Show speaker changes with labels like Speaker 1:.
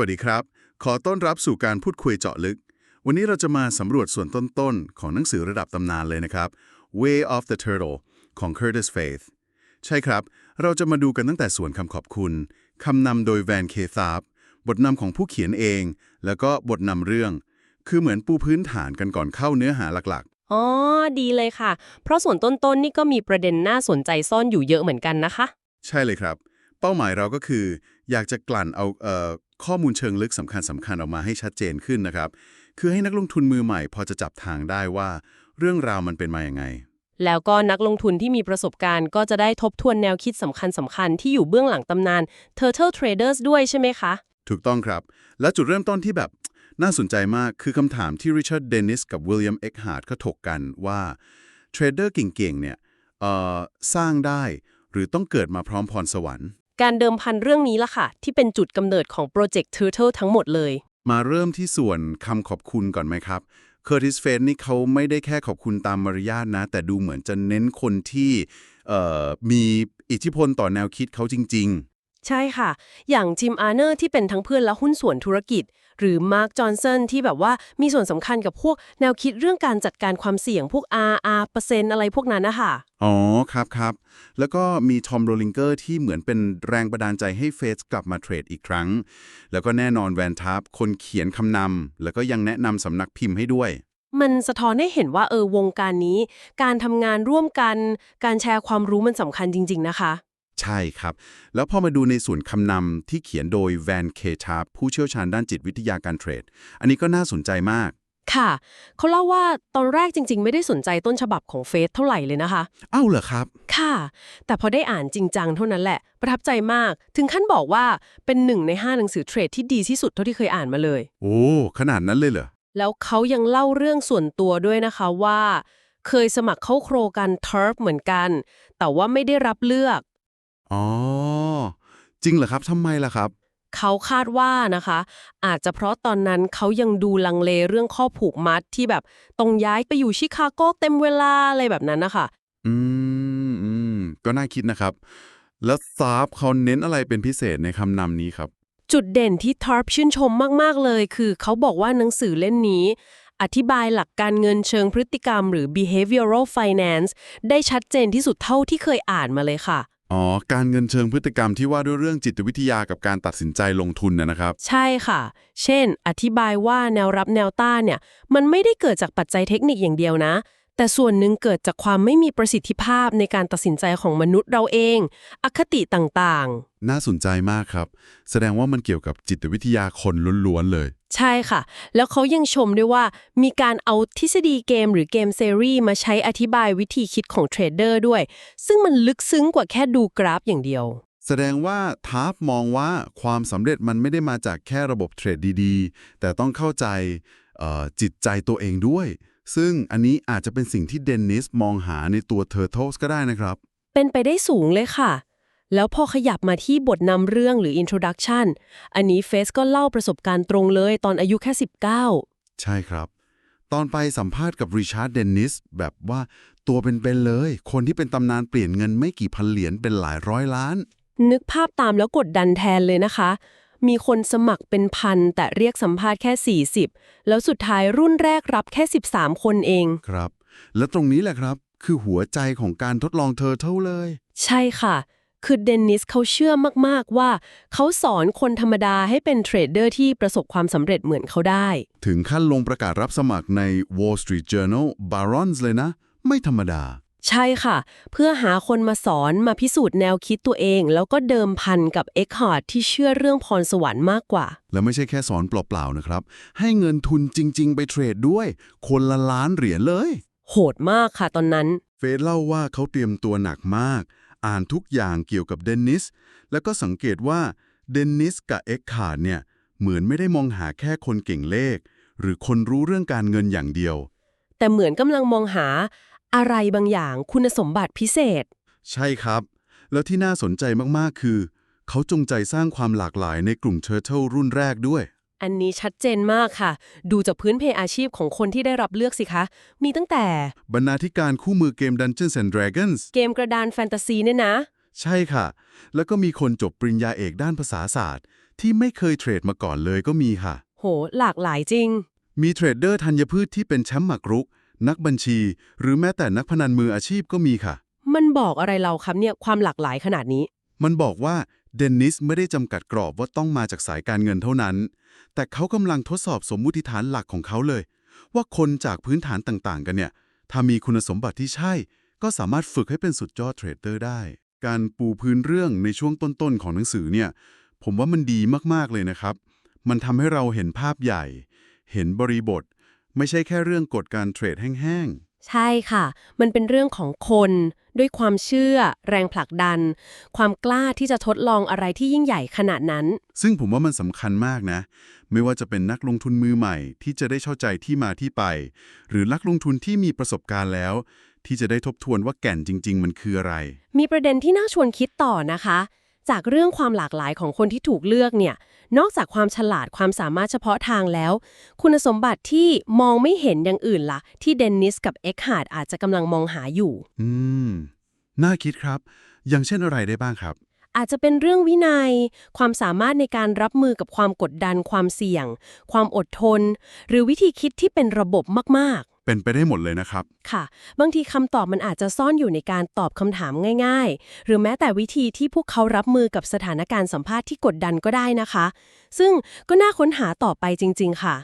Speaker 1: วัสดีครับ ขอต้อนรับสู่การพูดคุยเจาะลึก วันนี้เราจะมาสำรวจส่วนต้นๆ ของหนังสือระดับตำนานเลยนะครับ Way of the Turtle ของ Curtis Faith ใช่ครับ เราจะมาดูกันตั้งแต่ส่วนคำขอบคุณคำนำโดยแวนเคธาร์บทนำของผู้เขียนเอง แล้วก็บทนำเรื่อง คือเหมือนปูพื้นฐานกันก่อนเข้าเนื้อหาหลัก
Speaker 2: อ๋อ ดีเลยค่ะ เพราะส่วนต้นๆนี่ก็มีประเด็นน่าสนใจซ่อนอยู่เยอะเหมือนกันนะคะ
Speaker 1: ๆใช่เลยครับ เป้าหมายเราก็คือ อยากจะกลั่นเอาเอ่อ ข้อมูลเชิงลึกสำคัญสำคัญออกมาให้ชัดเจนขึ้นนะครับ คือให้นักลงทุนมือใหม่พอจะจับทางได้ว่า เรื่องราวมันเป็นมาอย่างไง
Speaker 2: แล้วก็นักลงทุนที่มีประสบการณ์ก็จะได้ทบทวนแนวคิดสำคัญสำคัญๆที่อยู่เบื้องหลังตำนาน Turtle Traders ด้วยใช่ไหมคะ
Speaker 1: ถูกต้องครับ และจุดเริ่มต้นที่แบบน่าสนใจมากคือคำถามที่ริชาร์ดเดนิสกับวิลเลียมเอ็กฮาร์ดเขาถกกันว่าเทรดเดอร์เก่งๆเนี่ยเอ่อสร้างได้หรือต้องเกิดมาพร้อมพรสวรรค์
Speaker 2: การเดิมพันเรื่องนี้ละค่ะ ที่เป็นจุดกำเนิดของโปรเจกต์ Turtle ทั้งหมดเลย
Speaker 1: มาเริ่มที่ส่วนคำขอบคุณก่อนไหมครับเคอร์ติสเฟนนี่เขาไม่ได้แค่ขอบคุณตามมารยาทนะ แต่ดูเหมือนจะเน้นคนที่มีอิทธิพลต่อแนวคิดเขาจริง
Speaker 2: ใช่ค่ะ อย่างจิมอาร์เนอร์ที่เป็นทั้งเพื่อนและหุ้นส่วนธุรกิจ หรือมาร์คจอห์นสันที่แบบว่ามีส่วนสำคัญกับพวกแนวคิดเรื่องการจัดการความเสี่ยงพวก RR เปอร์เซ็นต์อะไรพวกนั้นนะคะ
Speaker 1: ๆอ๋อครับครับ แล้วก็มีทอมโรลิงเกอร์ที่เหมือนเป็นแรงบันดาลใจให้เฟสกลับมาเทรดอีกครั้ง แล้วก็แน่นอนแวนทับคนเขียนคำนำแล้วก็ยังแนะนำสำนักพิมพ์ให้ด้วย
Speaker 2: มันสะท้อนให้เห็นว่าเออวงการนี้ การทำงานร่วมกัน การแชร์ความรู้มันสำคัญจริง ๆ นะคะ
Speaker 1: ใช่ครับ แล้วพอมาดูในส่วนคำนำที่เขียนโดยแวนเคทาร์ผู้เชี่ยวชาญด้านจิตวิทยาการเทรด อันนี้ก็น่าสนใจมาก
Speaker 2: ค่ะ เขาเล่าว่าตอนแรกจริง ๆ ไม่ได้สนใจต้นฉบับของเฟสเท่าไหร่เลยนะคะ
Speaker 1: เอ้าเหรอครับ
Speaker 2: ค่ะ แต่พอได้อ่านจริงจังเท่านั้นแหละ ประทับใจมาก ถึงขั้นบอกว่าเป็นหนึ่งในห้าหนังสือเทรดที่ดีที่สุดเท่าที่เคยอ่านมาเลย
Speaker 1: โอ้ขนาดนั้นเลยเหรอ
Speaker 2: แล้วเขายังเล่าเรื่องส่วนตัวด้วยนะคะว่า เคยสมัครเข้าโครงการ TURP เหมือนกัน แต่ว่าไม่ได้รับเลือก
Speaker 1: อ๋อ จริงเหรอครับทำไมล่ะครับ
Speaker 2: เขาคาดว่านะคะ อาจจะเพราะตอนนั้นเขายังดูลังเลเรื่องข้อผูกมัดที่แบบต้องย้ายไปอยู่ชิคาโกเต็มเวลาอะไรแบบนั้นนะคะ
Speaker 1: อืมอืมก็น่าคิดนะครับ แล้วซาบเขาเน้นอะไรเป็นพิเศษในคำนำนี้ครับ
Speaker 2: จุดเด่นที่ทาร์ปชื่นชมมาก ๆ เลย คือเขาบอกว่าหนังสือเล่มนี้ อธิบายหลักการเงินเชิงพฤติกรรม หรือ behavioral finance ได้ชัดเจนที่สุดเท่าที่เคยอ่านมาเลยค่ะ
Speaker 1: อ๋อ การเงินเชิงพฤติกรรมที่ว่าด้วยเรื่องจิตวิทยากับการตัดสินใจลงทุนนะนะครับ
Speaker 2: ใช่ค่ะ เช่น อธิบายว่าแนวรับแนวต้านเนี่ย มันไม่ได้เกิดจากปัจจัยเทคนิคอย่างเดียวนะ แต่ส่วนหนึ่งเกิดจากความไม่มีประสิทธิภาพในการตัดสินใจของมนุษย์เราเอง อคติต่างๆ
Speaker 1: น่าสนใจมากครับ แสดงว่ามันเกี่ยวกับจิตวิทยาคนล้วนๆเลย
Speaker 2: ใช่ค่ะ แล้วเขายังชมด้วยว่ามีการเอาทฤษฎีเกมหรือเกมเซรีมาใช้อธิบายวิธีคิดของเทรดเดอร์ด้วย ซึ่งมันลึกซึ้งกว่าแค่ดูกราฟอย่างเดียว
Speaker 1: แสดงว่าทาร์ฟมองว่าความสำเร็จมันไม่ได้มาจากแค่ระบบเทรดดีๆ แต่ต้องเข้าใจเอ่อจิตใจตัวเองด้วย ซึ่งอันนี้อาจจะเป็นสิ่งที่เดนนิสมองหาในตัวเทอร์ l ทสก็ได้นะครับ
Speaker 2: เป็นไปได้สูงเลยค่ะ แล้วพอขยับมาที่บทนำเรื่องหรือ introduction อันนี้เฟสก็เล่าประสบการณ์ตรงเลยตอนอายุแค่ 19
Speaker 1: ใช่ครับ ตอนไปสัมภาษณ์กับริชาร์ดเดนนิสแบบว่าตัวเป็นๆเลย คนที่เป็นตำนานเปลี่ยนเงินไม่กี่พันเหรียญเป็นหลายร้อยล้าน
Speaker 2: นึกภาพตามแล้วกดดันแทนเลยนะคะ มีคนสมัครเป็นพัน แต่เรียกสัมภาษณ์แค่ 40 แล้วสุดท้ายรุ่นแรกรับแค่ 13 คนเอง
Speaker 1: ครับ และตรงนี้แหละครับ คือหัวใจของการทดลองเทอร์เทลเลย
Speaker 2: ใช่ค่ะ คือเดนนิสเขาเชื่อมากๆว่า เขาสอนคนธรรมดาให้เป็นเทรดเดอร์ที่ประสบความสำเร็จเหมือนเขาได้
Speaker 1: ถึงขั้นลงประกาศรับสมัครใน Wall Street Journal Barons เลยนะ ไม่ธรรมดา
Speaker 2: ใช่ค่ะ เพื่อหาคนมาสอนมาพิสูจน์แนวคิดตัวเอง แล้วก็เดิมพันกับเอ็กฮาร์ดที่เชื่อเรื่องพรสวรรค์มากกว่า
Speaker 1: และไม่ใช่แค่สอนเปล่าๆนะครับ ให้เงินทุนจริง ๆ ไปเทรดด้วย คนละล้านเหรียญเลย
Speaker 2: โหดมากค่ะตอนนั้น
Speaker 1: เฟสเล่าว่าเขาเตรียมตัวหนักมาก อ่านทุกอย่างเกี่ยวกับเดนนิส แล้วก็สังเกตว่าเดนนิสกับเอ็กคาร์ดเนี่ยเหมือนไม่ได้มองหาแค่คนเก่งเลข หรือคนรู้เรื่องการเงินอย่างเดียว
Speaker 2: แต่เหมือนกำลังมองหาอะไรบางอย่างคุณสมบัติพิเศษ
Speaker 1: ใช่ครับ แล้วที่น่าสนใจมาก ๆ คือ เขาจงใจสร้างความหลากหลายในกลุ่มเทอร์เทลรุ่นแรกด้วย
Speaker 2: อันนี้ชัดเจนมากค่ะ ดูจากพื้นเพอาชีพของคนที่ได้รับเลือกสิคะ มีตั้งแต่
Speaker 1: บรรณาธิการคู่มือเกม Dungeons and Dragons
Speaker 2: เกมกระดานแฟนตาซีเนี่ยนะ
Speaker 1: ใช่ค่ะ แล้วก็มีคนจบปริญญาเอกด้านภาษาศาสตร์ ที่ไม่เคยเทรดมาก่อนเลยก็มีค่ะ
Speaker 2: โห หลากหลายจริง
Speaker 1: มีเทรดเดอร์ธัญพืชที่เป็นแชมป์หมากรุก นักบัญชี หรือแม้แต่นักพนันมืออาชีพก็มีค่ะ
Speaker 2: มันบอกอะไรเราครับเนี่ยความหลากหลายขนาดนี้
Speaker 1: มันบอกว่า เดนนิสไม่ได้จำกัดกรอบว่าต้องมาจากสายการเงินเท่านั้น แต่เขากำลังทดสอบสมมุติฐานหลักของเขาเลย ว่าคนจากพื้นฐานต่างๆ กันเนี่ย ถ้ามีคุณสมบัติที่ใช่ ก็สามารถฝึกให้เป็นสุดยอดเทรดเดอร์ได้ การปูพื้นเรื่องในช่วงต้นๆ ของหนังสือเนี่ย ผมว่ามันดีมากๆ เลยนะครับ มันทำให้เราเห็นภาพใหญ่ เห็นบริบท ไม่ใช่แค่เรื่องกฎการเทรดแห้งๆ
Speaker 2: ใช่ค่ะ มันเป็นเรื่องของคน ด้วยความเชื่อ แรงผลักดัน ความกล้าที่จะทดลองอะไรที่ยิ่งใหญ่ขนาดนั้น
Speaker 1: ซึ่งผมว่ามันสำคัญมากนะ ไม่ว่าจะเป็นนักลงทุนมือใหม่ ที่จะได้เข้าใจที่มาที่ไป หรือนักลงทุนที่มีประสบการณ์แล้ว ที่จะได้ทบทวนว่าแก่นจริง ๆ มันคืออะไร
Speaker 2: มีประเด็นที่น่าชวนคิดต่อนะคะ จากเรื่องความหลากหลายของคนที่ถูกเลือกเนี่ย นอกจากความฉลาดความสามารถเฉพาะทางแล้ว คุณสมบัติที่มองไม่เห็นอย่างอื่นล่ะ ที่เดนนิสกับเอ็กฮาร์ดอาจจะกำลังมองหาอยู่
Speaker 1: อืม น่าคิดครับ อย่างเช่นอะไรได้บ้างครับ
Speaker 2: อาจจะเป็นเรื่องวินัย ความสามารถในการรับมือกับความกดดันความเสี่ยง ความอดทน หรือวิธีคิดที่เป็นระบบมาก
Speaker 1: เป็นไปได้หมดเลยนะครับ
Speaker 2: ค่ะ บางทีคำตอบมันอาจจะซ่อนอยู่ในการตอบคำถามง่าย ๆ หรือแม้แต่วิธีที่พวกเขารับมือกับสถานการณ์สัมภาษณ์ที่กดดันก็ได้นะคะ ซึ่งก็น่าค้นหาต่อไปจริง ๆ ค่ะ